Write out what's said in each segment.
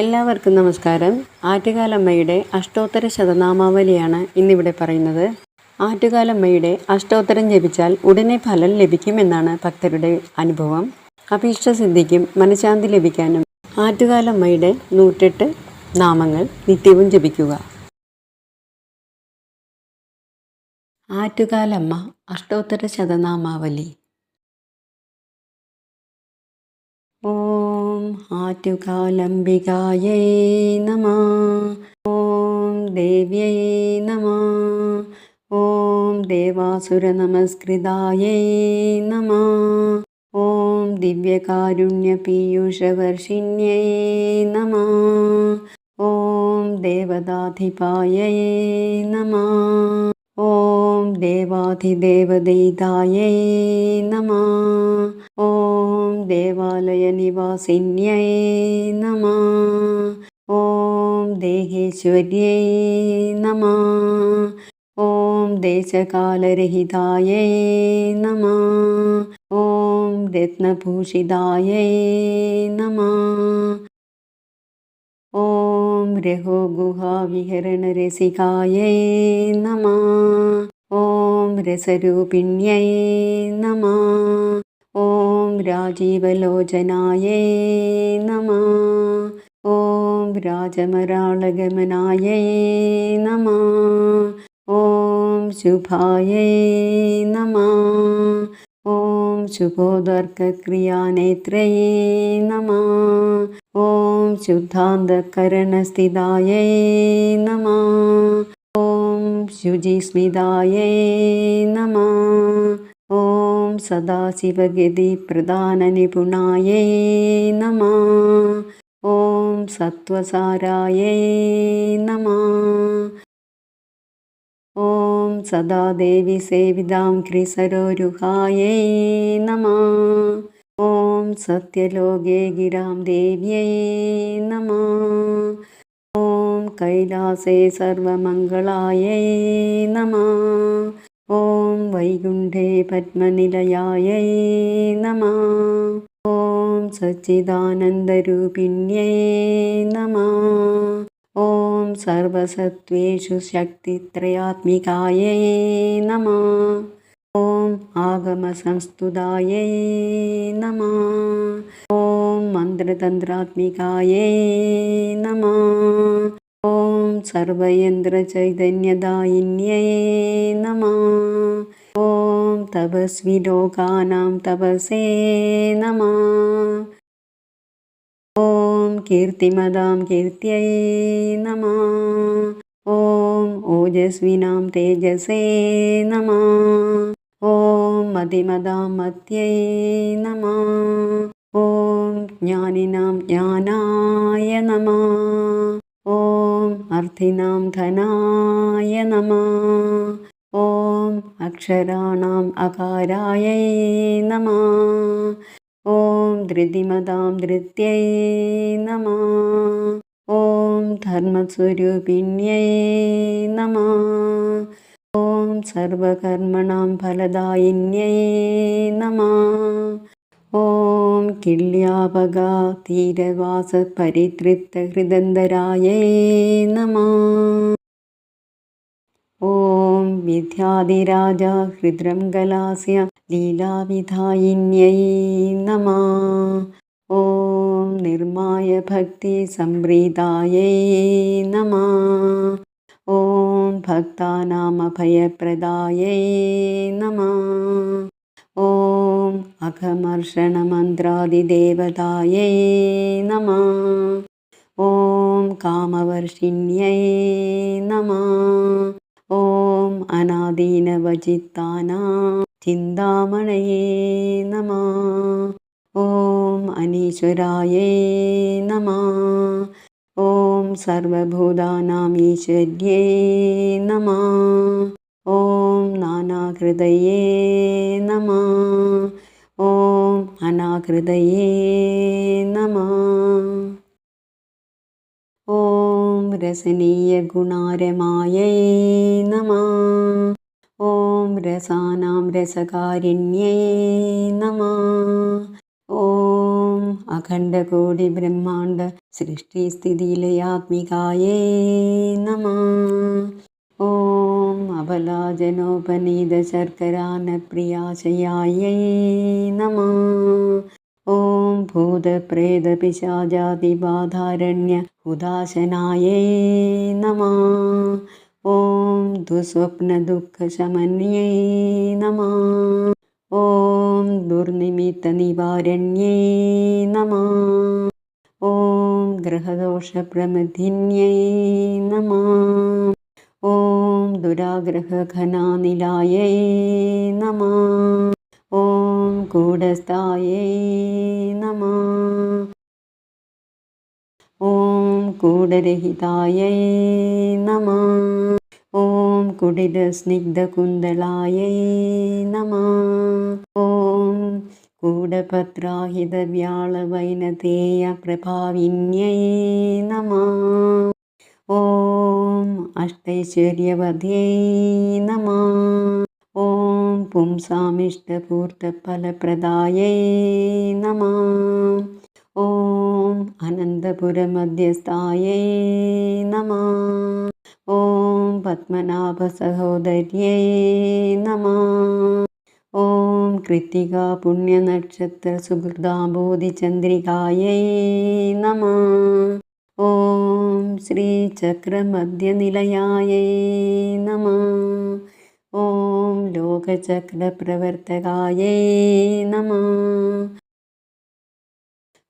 എല്ലാവർക്കും നമസ്കാരം. ആറ്റുകാലമ്മയുടെ അഷ്ടോത്തര ശതനാമാവലിയാണ് ഇന്നിവിടെ പറയുന്നത്. ആറ്റുകാലമ്മയുടെ അഷ്ടോത്തരം ജപിച്ചാൽ ഉടനെ ഫലം ലഭിക്കുമെന്നാണ് ഭക്തരുടെ അനുഭവം. അഭീഷ്ടസിദ്ധിക്കും മനഃശാന്തി ലഭിക്കാനും ആറ്റുകാലമ്മയുടെ നൂറ്റെട്ട് നാമങ്ങൾ നിത്യവും ജപിക്കുക. ആറ്റുകാലമ്മ അഷ്ടോത്തര ശതനാമാവലി. आटुकालम्बिकायै नमः। ॐ देव्यै नमः। ॐ देवासुरनमस्कृतायै नमः। ॐ दिव्यकारुण्यपीयूषवर्षिण्यै नमः। ॐ देवदाधिपायै नमः। ॐ देवाधिदेवदयितायै नमः। ഓം ദേവാലയനിവാസിന്യൈ നമ. ഓം ദേഹേശ്വര്यै നമ. ഓം ദേശകാലരഹിതായൈ നമ. ഓം രത്നഭൂഷിതായൈ നമ. ഓം രഘോഗുഹാവിഹരണരസികായൈ നമ. ഓം രസരൂപിണ്യൈ നമ. ॐ राजीवलोचनाय नमः। ॐ राजमराळगमनाय नमः। ॐ शुभायै नमः। ॐ शुभोदर्कक्रियानेत्रये नमः। ॐ शुद्धान्तकरणस्थिताय नमः। ॐ शुचिस्मिताय नमः। ॐ सदाशिवगिरिप्रदाननिपुणायै नमः ॐ सत्त्वसारायै नमः ॐ सदा देवि सेविदां कृसरोरुहायै नमः ॐ सत्यलोके गिरां देव्यै नमः ॐ कैलासे सर्वमङ्गलायै नमः ॐ वैकुण्ठे पद्मनिलयायै नमः। ॐ सच्चिदानन्दरूपिण्यै नमः। ॐ सर्वसत्त्वेषु शक्तित्रयात्मिकायै नमः। ॐ आगमसंस्तुतायै नमः। ॐ मन्त्रतन्त्रात्मिकायै नमः। सर्वयन्त्रचैतन्यदायिन्यै नमः। ॐ तपस्विलोकानां तपसे नमः। ॐ कीर्तिमदां कीर्त्यये नमः। ॐ ओजस्विनां तेजसे नमः। ॐ मतिमदां मत्यये नमः। ॐ ज्ञानिनां ज्ञानाय नमः। സാധിനാം ധനായ നമ. ഓം അക്ഷരാണാം അകാരായ നമ. ഓം ധൃതിമതാം ധൃത്യൈ നമ. ഓം ധർമ്മസ്വരൂപിണ്യൈ നമ. ഓം സർവകർമ്മണാം ഫലദായിന്യൈ നമ. ॐ किल्यापगा तीरवासपरितृप्तहृदन्तरायै नमः। ॐ विद्याधिराजा हृद्रङ्गलास्य लीलाविधायिन्यै नमः। ॐ निर्माय भक्तिसंवृद्धायै नमः। ॐ भक्तानामभयप्रदायै नमः। ഓം അഘമർഷണമന്ത്രാദിദേവതായൈ നമ. ഓം കാമവർഷിണ്യൈ നമ. ഓം അനാദീനവചിത്താനാം ചിന്താമണയേ നമ. ഓം അനീശ്വരായേ നമ. ഓം സർവഭൂതാനാം ഈശ്വര്യേ നമ. ഓം നാനാകൃതയേ നമ. ഓം അനാകൃതയേ നമ. ഓം രസനീയഗുണാരമായൈ നമ. ഓം രസാനാം രസകാരിണ്യൈ നമ. ഓം അഖണ്ഡകോടി ബ്രഹ്മാണ്ട സൃഷ്ടിസ്ഥിതിയിലെ ആത്മികായേ നമ. ॐ अबलाजनोपनीतशर्करानप्रियाशयायै नमः। ॐ भूतप्रेतपिशाजातिबाधारण्य उदाशनायै नमः। ॐ दुःस्वप्नदुःखशमन्यै नमः। ॐ दुर्निमित्तनिवारण्यै नमः। ॐ ग्रहदोषप्रमथिन्यै नमः ॐ दुराग्रहघनानिलायै नमः ॐ कूढस्थायै नमः ॐ कूढरहितायै नमः ॐ कुटिलस्निग्धकुन्दलायै नमः ॐ कूढपत्राहितव्याळवैनतेयप्रभाविन्यै नमः ॐ अष्टैश्वर्यवध्यै नमः। ॐ पुंसामिष्टपूर्तफलप्रदायै नमः। ॐ अनन्तपुरमध्यस्थायै नमः। ॐ पद्मनाभसहोदर्यै नमः। ॐ कृत्तिकापुण्यनक्षत्रसुहृदाम्बोधिचन्द्रिकायै नमः ॐ श्रीचक्रमध्यनिलयायै नमः। ॐ लोकचक्रप्रवर्तकायै नमः।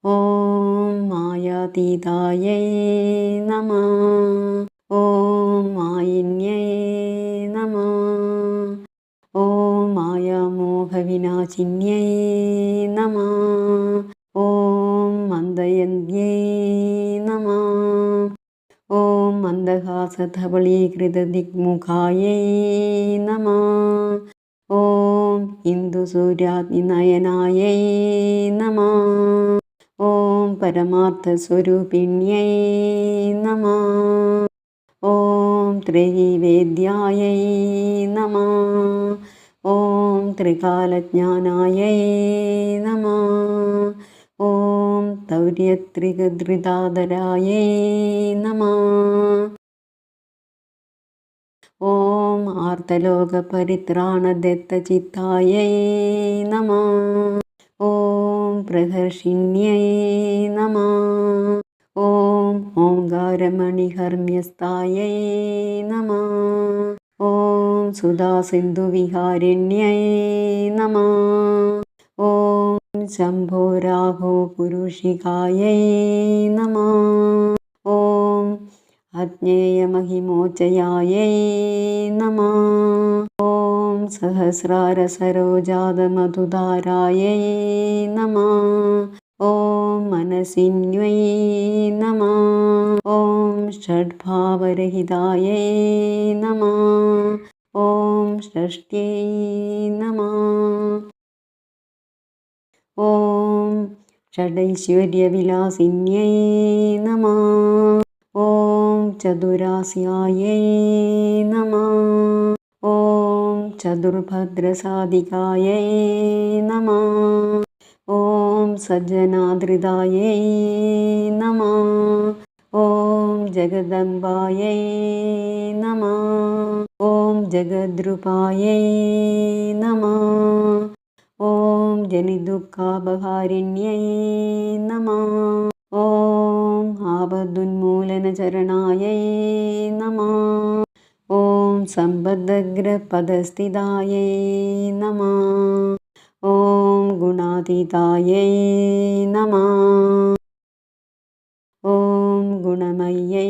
ॐ मायातीतायै नमः। ॐ मायिन्यै नमः। ॐ मायामोहविनाशिन्यै नमः। ॐ मन्दयन्त्यै नमः ॐ मन्दहासधवलीकृतदिग्मुखायै नमः। ॐ इन्दुसूर्याग्निनयनायै नमः। ॐ परमार्थस्वरूपिण्यै नमः। ॐ त्रिवेद्यायै नमः। ॐ त्रिकालज्ञानायै नमः ഓം തൗര്യത്രികധൃതാധരായേ നമ. ഓം ആർത്തലോകപരിത്രാണദത്തചിത്തായേ നമ. ഓം പ്രഹർഷിണ്യേ നമ. ഓം ഓംകാരമണിഹർമ്യസ്ഥായേ നമ. ഓം സുധാസിന്ധുവിഹാരിണ്യേ നമ. ഓം ॐ शम्भोराहो पुरुषिकायै नमः। ॐ अज्ञेयमहिमोचयायै नमः। ॐ सहस्रारसरोजातमधुधारायै नमः। ॐ मनसिन्यै नमः। ॐ षड्भावरहितायै नमः। ॐ षष्ट्यै नमः ॐ षडैश्वर्यविलासिन्यै नमः। ॐ चतुरास्यायै नमः। ॐ चतुर्भद्रसाधिकायै नमः। ॐ सज्जनादृदायै नमः। ॐ जगदम्बायै नमः। ॐ जगद्रूपायै नमः ॐ जनिदुःखापहारिण्यै नमः ॐ आपदुन्मूलनचरणायै नमः ॐ सम्बद्धग्रपदस्थितायै नमः ॐ गुणातीतायै नमः ॐ गुणमय्यै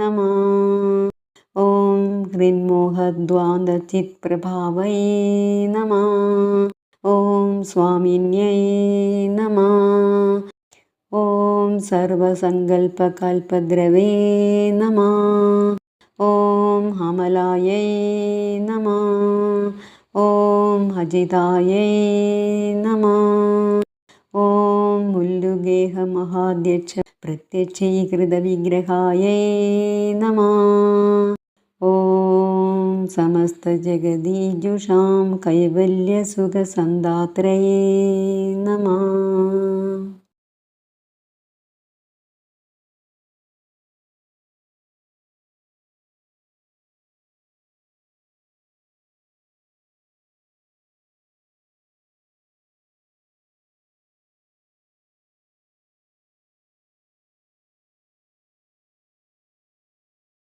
नमः ॐ हृन्मोहद्वान्दचित्प्रभावै नमः ॐ स्वामिन्यै नमः। ॐ सर्वसङ्कल्पकल्पद्रवे नमः। ॐ अमलायै नमः। ॐ अजितायै नमः। ॐ मुल्लुगेहमहाध्यक्ष प्रत्यक्षीकृतविग्रहायै नमः ॐ समस्तजगदीजुषां कैवल्यसुखसन्दात्रये नमः